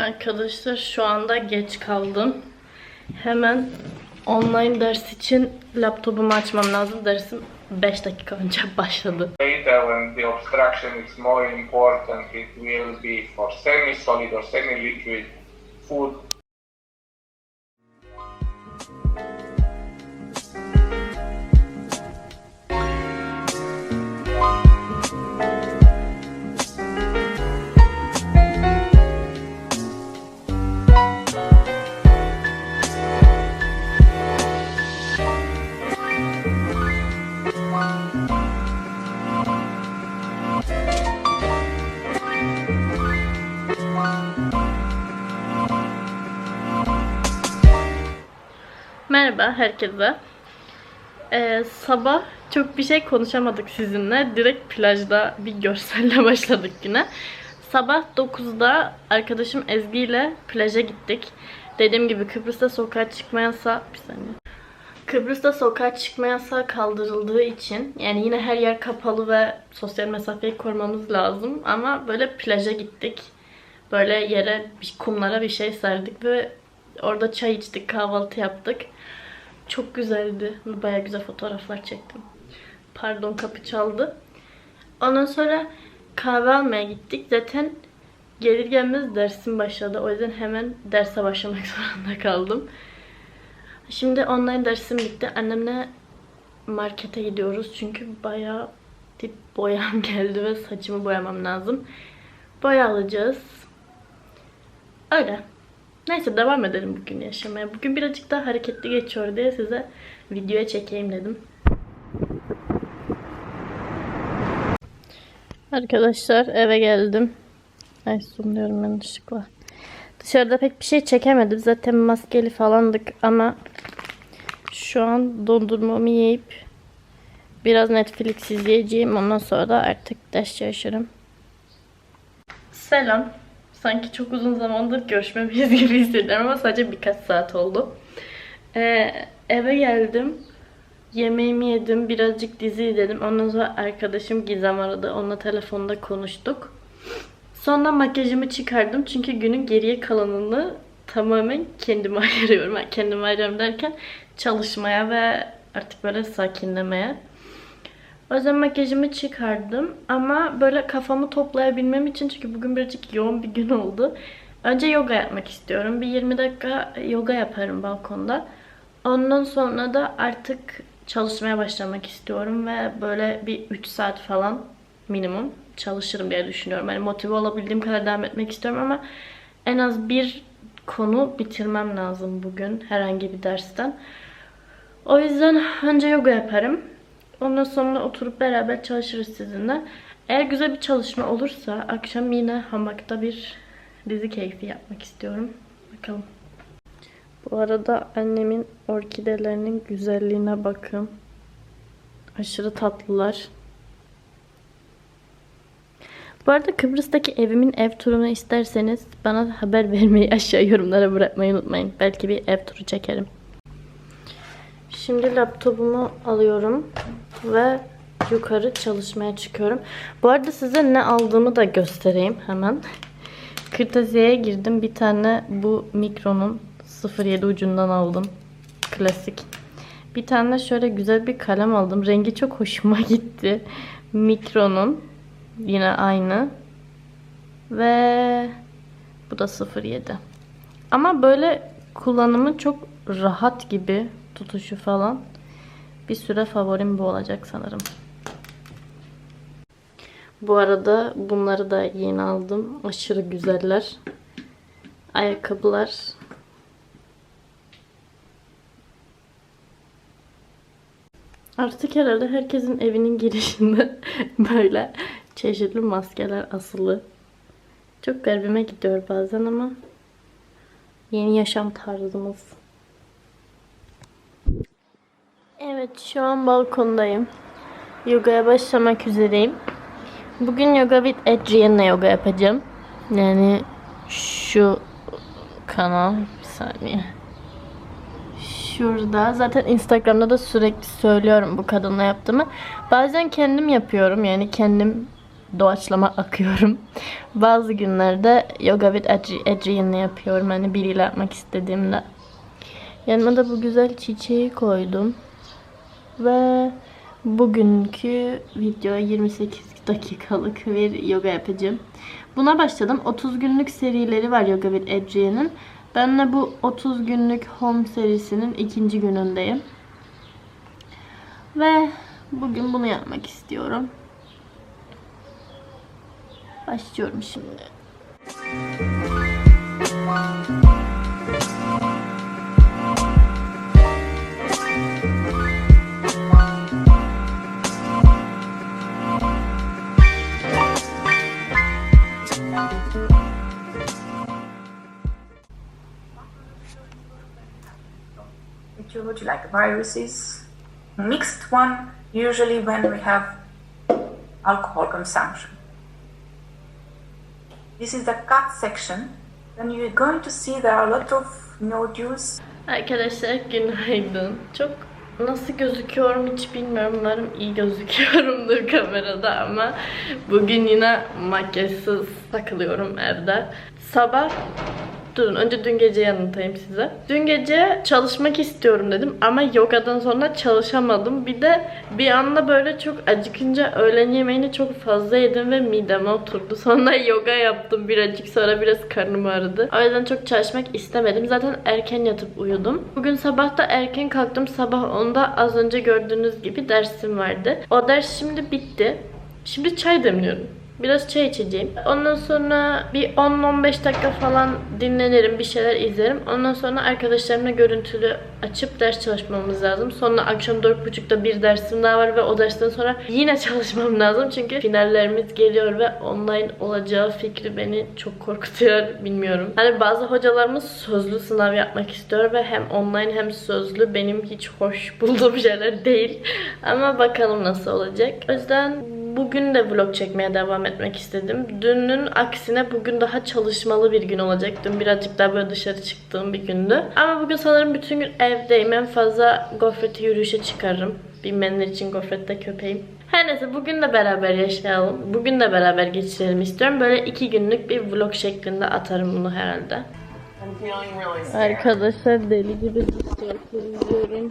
Arkadaşlar şu anda geç kaldım. Hemen online ders için laptopumu açmam lazım. Dersim 5 dakika önce başladı. Later, when the obstruction is more important, it will be for semi-solid or semi-liquid food Merhaba herkese. Ee, sabah çok bir şey konuşamadık sizinle. Direkt plajda bir görselle başladık güne. Sabah 9'da arkadaşım Ezgi ile plaja gittik. Dediğim gibi Kıbrıs'ta sokağa çıkma yasağı... Bir saniye. Kıbrıs'ta sokağa çıkma yasağı kaldırıldığı için yani yine her yer kapalı ve sosyal mesafeyi korumamız lazım ama böyle plaja gittik. Böyle yere kumlara bir şey serdik ve orada çay içtik, kahvaltı yaptık. Çok güzeldi. Baya güzel fotoğraflar çektim. Pardon kapı çaldı. Ondan sonra kahve almaya gittik. Zaten gelir gelmez dersim başladı. O yüzden hemen derse başlamak zorunda kaldım. Şimdi online dersim bitti. Annemle markete gidiyoruz. Çünkü bayağı dip boyam geldi ve saçımı boyamam lazım. Boya alacağız. Öyle. Neyse devam edelim bugün yaşamaya. Bugün birazcık daha hareketli geçiyor diye size videoya çekeyim dedim. Arkadaşlar eve geldim. Ay sunluyorum yanlışlıkla. Dışarıda pek bir şey çekemedim. Zaten maskeli falandık ama şu an dondurmamı yiyip biraz Netflix izleyeceğim. Ondan sonra da artık ders çalışırım. Selam. Sanki çok uzun zamandır görüşmemeyiz gibi hissediyorum ama sadece birkaç saat oldu. Ee, eve geldim. Yemeğimi yedim. Birazcık dizi izledim. Ondan sonra arkadaşım Gizem aradı. Onunla telefonda konuştuk. Sonra makyajımı çıkardım. Çünkü günün geriye kalanını tamamen kendime ayırıyorum. Yani kendime ayırıyorum derken çalışmaya ve artık böyle sakinlemeye. O yüzden makyajımı çıkardım ama böyle kafamı toplayabilmem için çünkü bugün birazcık yoğun bir gün oldu. Önce yoga yapmak istiyorum. Bir 20 dakika yoga yaparım balkonda. Ondan sonra da artık çalışmaya başlamak istiyorum ve böyle bir 3 saat falan minimum çalışırım diye düşünüyorum. Yani motive olabildiğim kadar devam etmek istiyorum ama en az bir konu bitirmem lazım bugün herhangi bir dersten. O yüzden önce yoga yaparım. Ondan sonra oturup beraber çalışırız sizinle. Eğer güzel bir çalışma olursa akşam yine hamakta bir dizi keyfi yapmak istiyorum. Bakalım. Bu arada annemin orkidelerinin güzelliğine bakın. Aşırı tatlılar. Bu arada Kıbrıs'taki evimin ev turunu isterseniz bana haber vermeyi aşağı yorumlara bırakmayı unutmayın. Belki bir ev turu çekerim. Şimdi laptopumu alıyorum ve yukarı çalışmaya çıkıyorum. Bu arada size ne aldığımı da göstereyim hemen. Kırtasiyeye girdim. Bir tane bu Mikron'un 07 ucundan aldım. Klasik. Bir tane şöyle güzel bir kalem aldım. Rengi çok hoşuma gitti. Mikron'un yine aynı. Ve bu da 07. Ama böyle kullanımı çok rahat gibi tutuşu falan. Bir süre favorim bu olacak sanırım. Bu arada bunları da yeni aldım. Aşırı güzeller. Ayakkabılar. Artık herhalde herkesin evinin girişinde böyle çeşitli maskeler asılı. Çok garibime gidiyor bazen ama yeni yaşam tarzımız. Evet şu an balkondayım. Yogaya başlamak üzereyim. Bugün yoga with Adrian'la yoga yapacağım. Yani şu kanal bir saniye. Şurada zaten Instagram'da da sürekli söylüyorum bu kadınla yaptığımı. Bazen kendim yapıyorum yani kendim doğaçlama akıyorum. Bazı günlerde yoga with Adri- Adrian'la yapıyorum. Hani biriyle yapmak istediğimde. Yanıma da bu güzel çiçeği koydum. Ve bugünkü videoya 28 dakikalık bir yoga yapacağım. Buna başladım. 30 günlük serileri var Yoga with Adrian'ın. Ben de bu 30 günlük home serisinin ikinci günündeyim. Ve bugün bunu yapmak istiyorum. Başlıyorum şimdi. Viruses, mixed one, usually when we have alcohol consumption. This is the cut section. Then you're going to see there are a lot of nodules Arkadaşlar günaydın. Çok nasıl gözüküyorum hiç bilmiyorum. Umarım iyi gözüküyorumdur kamerada ama bugün yine makyajsız takılıyorum evde. Sabah Durun önce dün geceyi anlatayım size. Dün gece çalışmak istiyorum dedim ama yogadan sonra çalışamadım. Bir de bir anda böyle çok acıkınca öğlen yemeğini çok fazla yedim ve mideme oturdu. Sonra yoga yaptım birazcık sonra biraz karnım ağrıdı. O yüzden çok çalışmak istemedim. Zaten erken yatıp uyudum. Bugün sabah da erken kalktım. Sabah 10'da az önce gördüğünüz gibi dersim vardı. O ders şimdi bitti. Şimdi çay demliyorum. Biraz çay içeceğim. Ondan sonra bir 10-15 dakika falan dinlenirim, bir şeyler izlerim. Ondan sonra arkadaşlarımla görüntülü açıp ders çalışmamız lazım. Sonra akşam 4.30'da bir dersim daha var ve o dersten sonra yine çalışmam lazım. Çünkü finallerimiz geliyor ve online olacağı fikri beni çok korkutuyor. Bilmiyorum. Hani bazı hocalarımız sözlü sınav yapmak istiyor ve hem online hem sözlü benim hiç hoş bulduğum şeyler değil. Ama bakalım nasıl olacak. O yüzden Bugün de vlog çekmeye devam etmek istedim. Dünün aksine bugün daha çalışmalı bir gün olacak. Dün birazcık daha böyle dışarı çıktığım bir gündü. Ama bugün sanırım bütün gün evdeyim. En fazla gofreti yürüyüşe çıkarırım. Bilmeyenler için gofrette köpeğim. Her neyse bugün de beraber yaşayalım. Bugün de beraber geçirelim istiyorum. Böyle iki günlük bir vlog şeklinde atarım bunu herhalde. Arkadaşlar deli gibi izliyorum.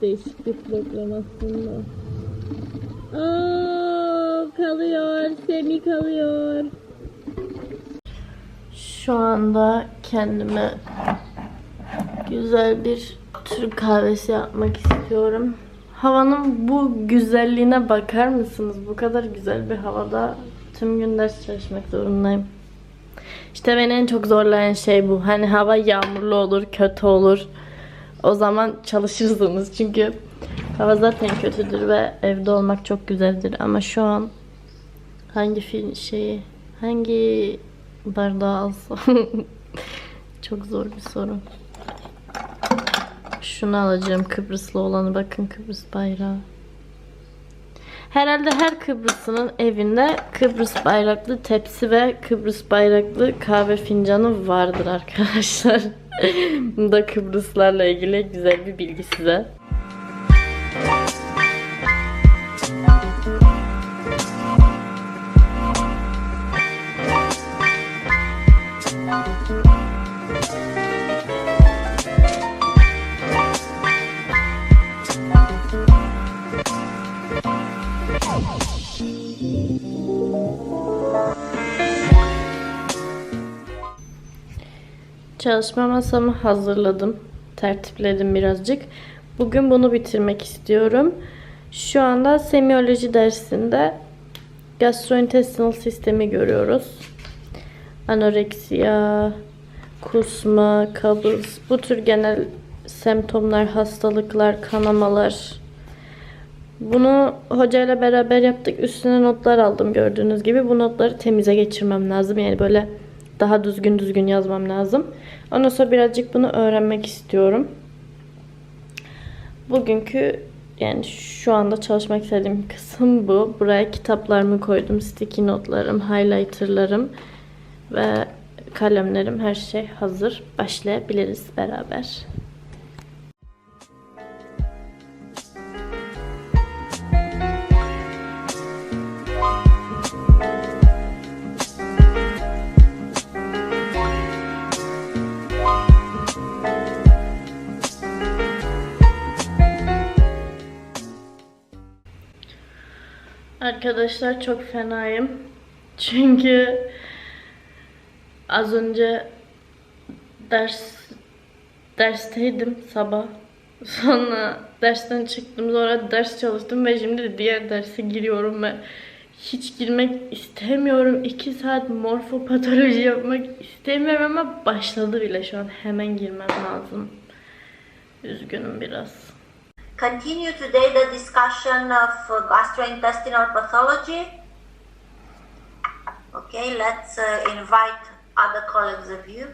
Değişik bir program aslında. Aa, kalıyor. Semi kalıyor. Şu anda kendime güzel bir Türk kahvesi yapmak istiyorum. Havanın bu güzelliğine bakar mısınız? Bu kadar güzel bir havada tüm gün ders çalışmak zorundayım. İşte beni en çok zorlayan şey bu. Hani hava yağmurlu olur, kötü olur. O zaman çalışırsınız çünkü hava zaten kötüdür ve evde olmak çok güzeldir ama şu an hangi film şeyi hangi bardağı alsam çok zor bir soru. Şunu alacağım Kıbrıslı olanı bakın Kıbrıs bayrağı. Herhalde her Kıbrıslı'nın evinde Kıbrıs bayraklı tepsi ve Kıbrıs bayraklı kahve fincanı vardır arkadaşlar. Bu da Kıbrıslarla ilgili güzel bir bilgi size. Çalışma masamı hazırladım. Tertipledim birazcık. Bugün bunu bitirmek istiyorum. Şu anda semiyoloji dersinde gastrointestinal sistemi görüyoruz. Anoreksiya, kusma, kabız, bu tür genel semptomlar, hastalıklar, kanamalar. Bunu hocayla beraber yaptık. Üstüne notlar aldım gördüğünüz gibi. Bu notları temize geçirmem lazım. Yani böyle daha düzgün düzgün yazmam lazım. Ondan sonra birazcık bunu öğrenmek istiyorum. Bugünkü yani şu anda çalışmak istediğim kısım bu. Buraya kitaplarımı koydum. Sticky notlarım, highlighterlarım ve kalemlerim, her şey hazır. Başlayabiliriz beraber. Arkadaşlar çok fenayım. Çünkü az önce ders dersteydim sabah. Sonra dersten çıktım sonra ders çalıştım ve şimdi diğer derse giriyorum ve hiç girmek istemiyorum. 2 saat morfopatoloji yapmak istemiyorum ama başladı bile şu an. Hemen girmem lazım. Üzgünüm biraz. continue today the discussion of uh, gastrointestinal pathology. Okay, let's uh, invite other colleagues of you.